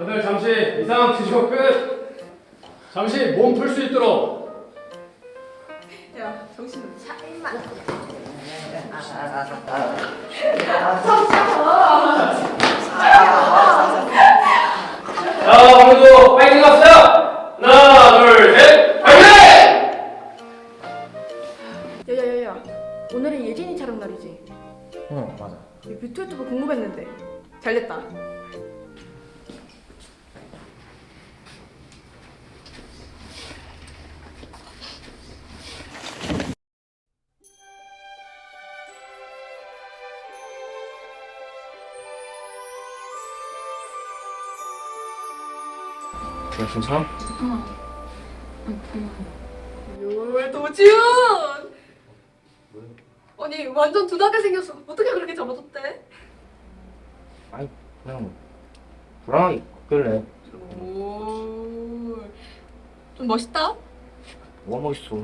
다들 잠시 이상 지지고 끝. 잠시 몸 풀 수 있도록. 야 정신 차리마 자, 오늘도 파이팅 합시다. 하나, 둘, 셋, 파이팅! 야야야야 오늘은 예진이 촬영 날이지 어 맞아 뷰티 유튜브 궁금했는데 잘됐다 괜찮아? 열 도지훈! 아니 완전 두나게 생겼어. 어떻게 그렇게 잡아줬대? 아니 그냥 불안하게 걷길래. 오 좀 멋있다? 뭐가 멋있어.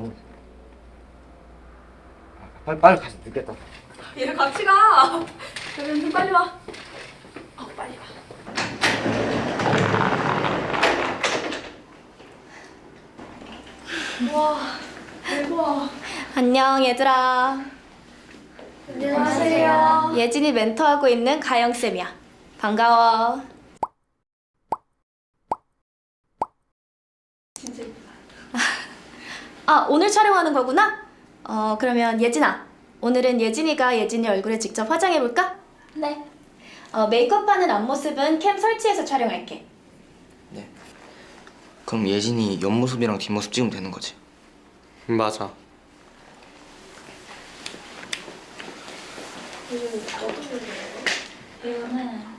아, 빨리 빨리 가서 늦겠다. 얘 같이 가! 좀 빨리 와 어, 빨리 와 와, 대박. 안녕 얘들아. 안녕하세요. 예진이 멘토하고 있는 가영 쌤이야. 반가워. 진짜 예쁘다. 아 오늘 촬영하는 거구나? 어 그러면 예진아 오늘은 예진이가 예진이 얼굴에 직접 화장해 볼까? 네. 어 메이크업하는 앞모습은 캠 설치해서 촬영할게. 그럼 예진이 옆모습이랑 뒷모습 찍으면 되는 거지? 맞아. 이거는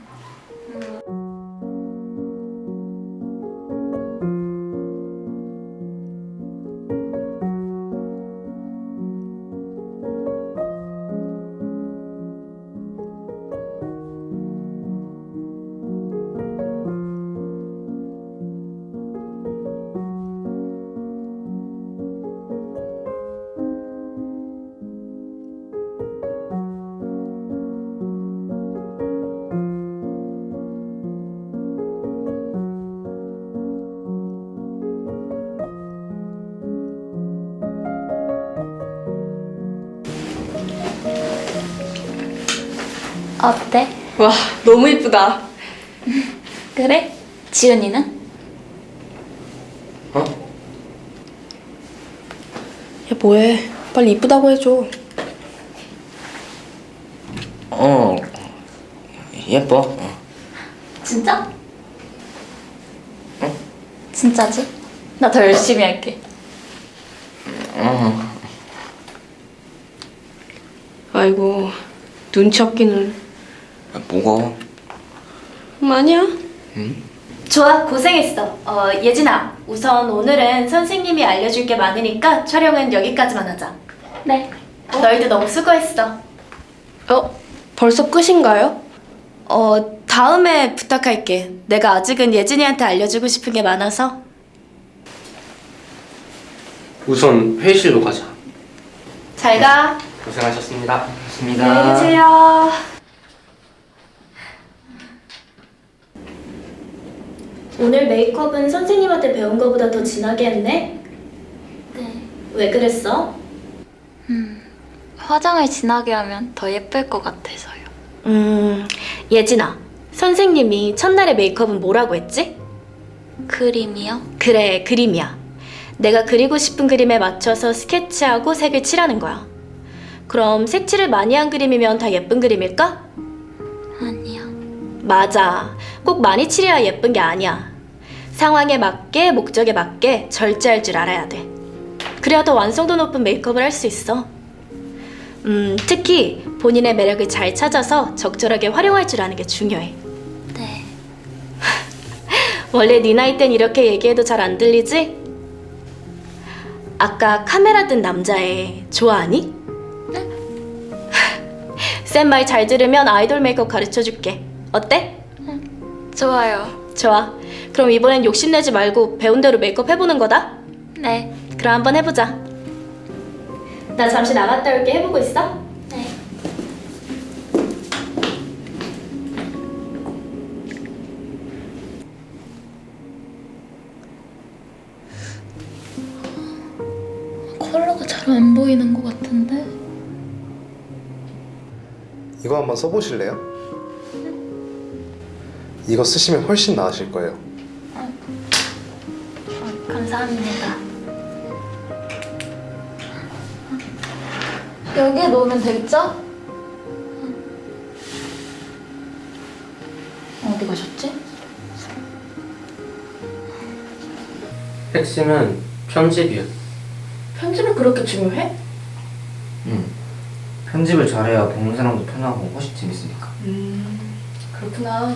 어때? 와, 너무 예쁘다. 그래? 지은이는? 어? 야, 뭐해. 빨리 이쁘다고 해줘. 어 예뻐 어. 진짜? 응? 진짜지? 나 더 열심히 할게. 어. 아이고, 눈치 없기는. 야, 뭐가? 아니야. 좋아 고생했어. 어 예진아 우선 오늘은 선생님이 알려줄 게 많으니까 촬영은 여기까지만 하자. 네. 너희들 너무 수고했어. 어, 벌써 끝인가요? 어 다음에 부탁할게. 내가 아직은 예진이한테 알려주고 싶은 게 많아서. 우선 회의실로 가자. 잘 가. 고생하셨습니다. 좋습니다 안녕히 계세요. 오늘 메이크업은 선생님한테 배운 거보다 더 진하게 했네? 네. 왜 그랬어? 화장을 진하게 하면 더 예쁠 것 같아서요. 음, 예진아. 선생님이 첫날에 메이크업은 뭐라고 했지? 그림이요? 그래, 그림이야. 내가 그리고 싶은 그림에 맞춰서 스케치하고 색을 칠하는 거야. 그럼 색칠을 많이 한 그림이면 다 예쁜 그림일까? 아니요. 맞아. 꼭 많이 칠해야 예쁜 게 아니야. 상황에 맞게, 목적에 맞게 절제할 줄 알아야 돼. 그래야 더 완성도 높은 메이크업을 할 수 있어. 음, 특히 본인의 매력을 잘 찾아서 적절하게 활용할 줄 아는 게 중요해. 네. 원래 네 나이 땐 이렇게 얘기해도 잘 안 들리지? 아까 카메라 든 남자애 좋아하니? 쌤말 잘 들으면 아이돌 메이크업 가르쳐 줄게. 어때? 좋아요. 좋아. 그럼 이번엔 욕심내지 말고 배운 대로 메이크업 해보는 거다. 네. 그럼 한번 해보자. 나 잠시 나갔다 올게 해보고 있어. 네. 컬러가 잘 안 보이는 것 같은데? 이거 한번 써보실래요? 이거 쓰시면 훨씬 나으실 거예요. 어, 감사합니다. 여기에 놓으면 되겠죠? 어디 가셨지? 핵심은 편집이야. 편집이 그렇게 중요해? 응. 편집을 잘해야 보는 사람도 편하고 훨씬 재밌으니까. 음 그렇구나.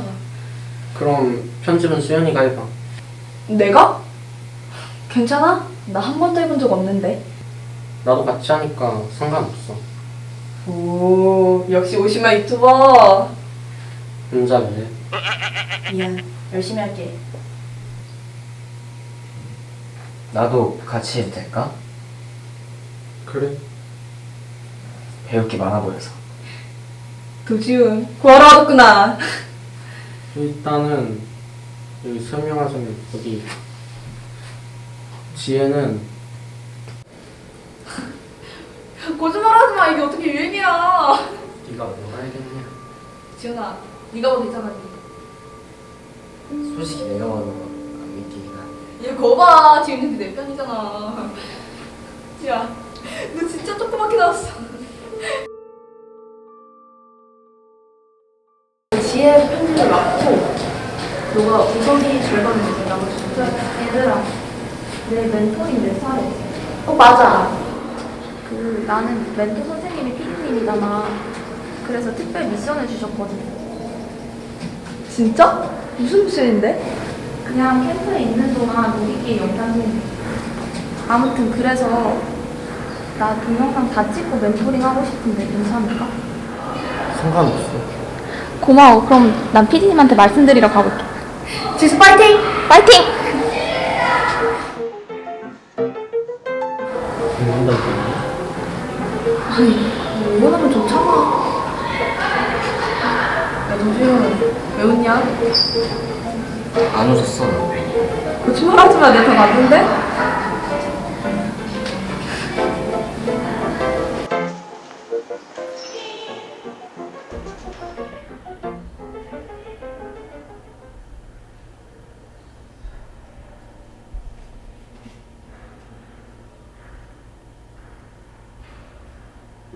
그럼 편집은 수연이가 해봐. 내가? 괜찮아? 나 한 번도 해본 적 없는데. 나도 같이 하니까 상관없어. 오 역시 오시마 유튜버. 혼자 왜? 미안 열심히 할게. 나도 같이 해도 될까? 그래. 배울 게 많아 보여서. 도지훈 구하러 왔구나. 일단은 여기 설명하자면 여기 지혜는 거짓말하지 마 이게 어떻게 유행이야. 네가 뭘 알겠냐? 지훈아 네가 봐도 이상하지. 솔직히 내가 봐도 안 믿기긴 한데. 얘 거봐 지훈이 내 편이잖아. 지야 너 진짜 조그맣게 나왔어. 지혜 맡고 너가 우석이 절반을 이제 나머지 얘들아 내 멘토인 내 사례 어, 맞아. 그, 나는 멘토 선생님이 피디님이잖아. 그래서 특별 미션을 주셨거든. 진짜? 무슨 미션인데? 그냥 캠프에 있는 동안 우리끼리 영상 좀. 아무튼 그래서 나 동영상 다 찍고 멘토링 하고 싶은데 괜찮을까? 상관없어. 고마워. 그럼 난 피디님한테 말씀드리러 가볼게. 지수 파이팅! 파이팅! 믿는다 응원하면 좋잖아. 야, 도지훈, 왜 웃냐? 안 웃었어. 거짓말 하지 마, 내가 다 봤는데?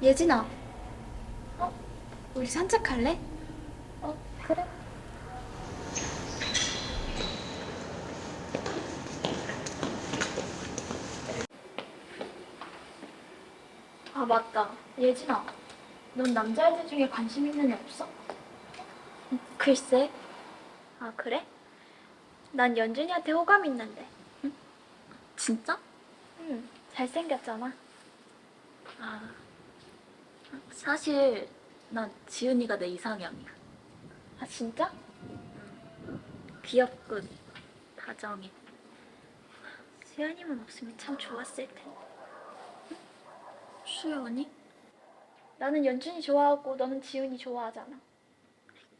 예진아. 어? 우리 산책할래? 어, 그래. 아, 맞다. 예진아. 넌 남자애들 중에 관심 있는 애 없어? 글쎄. 아, 그래? 난 연준이한테 호감 있는데. 진짜? 응. 잘생겼잖아. 아. 사실 난 지은이가 내 이상형이야. 아 진짜? 귀엽고 다정해. 수연이만 없으면 참 좋았을 텐데. 응? 수연이? 나는 연준이 좋아하고 너는 지은이 좋아하잖아.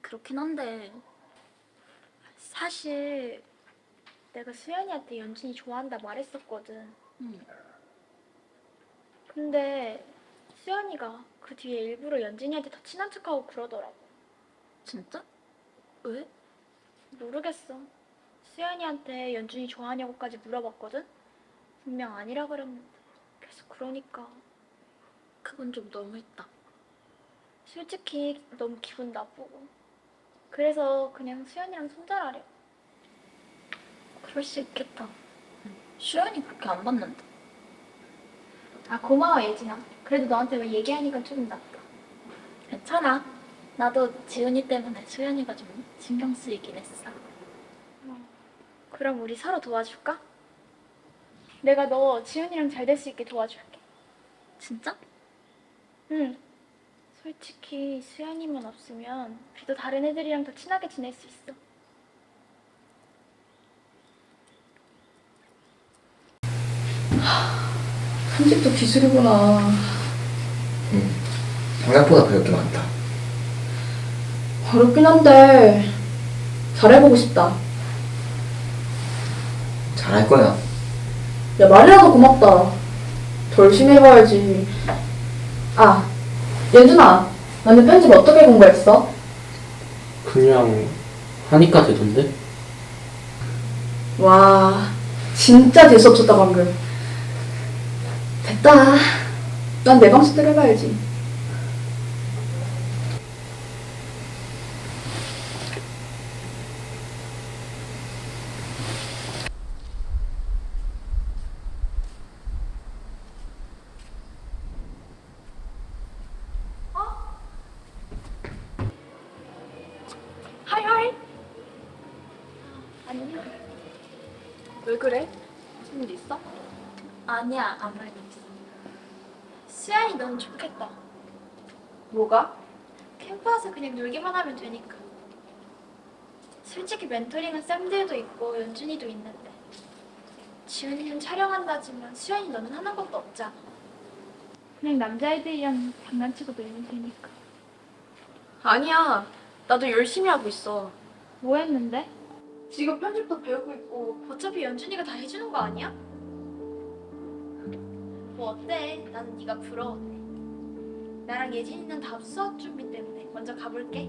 그렇긴 한데 사실 내가 수연이한테 연준이 좋아한다 말했었거든. 근데 수연이가 그 뒤에 일부러 연진이한테 더 친한 척하고 그러더라고. 진짜? 왜? 모르겠어. 수연이한테 연준이 좋아하냐고까지 물어봤거든? 분명 아니라 그랬는데 계속 그러니까 그건 좀 너무했다. 솔직히 너무 기분 나쁘고 그래서 그냥 수연이랑 손절하려. 그럴 수 있겠다. 수연이 그렇게 안 봤는데. 아 고마워 예진아. 그래도 너한테 왜 얘기하니까 조금 낫다. 괜찮아. 나도 지은이 때문에 수연이가 좀 신경 쓰이긴 했어. 그럼 우리 서로 도와줄까? 내가 너 지은이랑 잘 될 수 있게 도와줄게. 진짜? 응. 솔직히 수연이만 없으면 비도 다른 애들이랑 더 친하게 지낼 수 있어. 편집도 기술이구나. 응. 생각보다 배울 게 많다. 어렵긴 한데, 잘해보고 싶다. 잘할 거야. 야, 말이라도 고맙다. 더 열심히 해봐야지. 아, 연준아, 너네 편집 어떻게 공부했어? 그냥 하니까 되던데? 와, 진짜 재수없었다 방금. 됐다. 난 내 방식대로 해봐야지. 아니야. 왜 그래? 무슨 일 있어? 아니야 아무 일 없어. 수연이 너는 좋겠다. 뭐가? 캠프 와서 그냥 놀기만 하면 되니까. 솔직히 멘토링은 쌤들도 있고 연준이도 있는데 지훈이는 촬영한다지만 수연이 너는 하는 것도 없잖아. 그냥 남자애들이랑 장난치고 놀면 되니까. 아니야. 나도 열심히 하고 있어. 뭐 했는데? 지금 편집도 배우고 있고. 어차피 연준이가 다 해주는 거 아니야? 뭐 어때? 나는 네가 부러운데. 나랑 예진이는 다음 수업 준비 때문에 먼저 가볼게.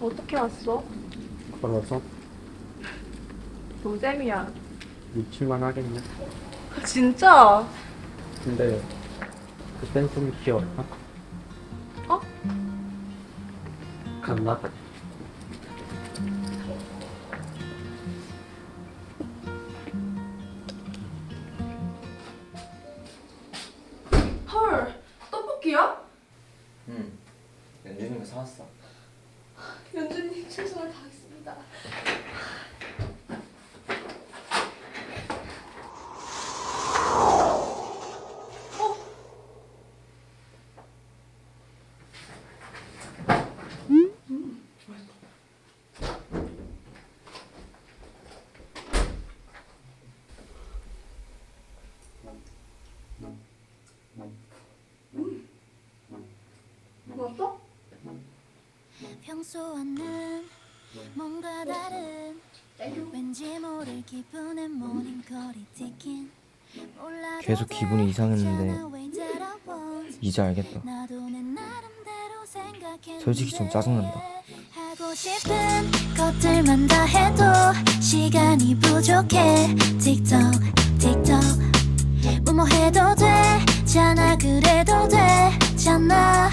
어떻게 왔어? 걸어서 노잼이야. 미칠만 하겠네. 진짜? 근데 그땐 좀 귀여웠나? 어? 갔나? 평소와는 뭔가 다른. 왠지 모를 기분에 모닝거리 몰라도 계속 기분이 이상했는데 이제 알겠다. 솔직히 좀 짜증난다. 하고 싶은 것들만 다 해도 시간이 부족해. 틱톡 틱톡. 뭐뭐 해도 되잖아 그래도 되잖아 아,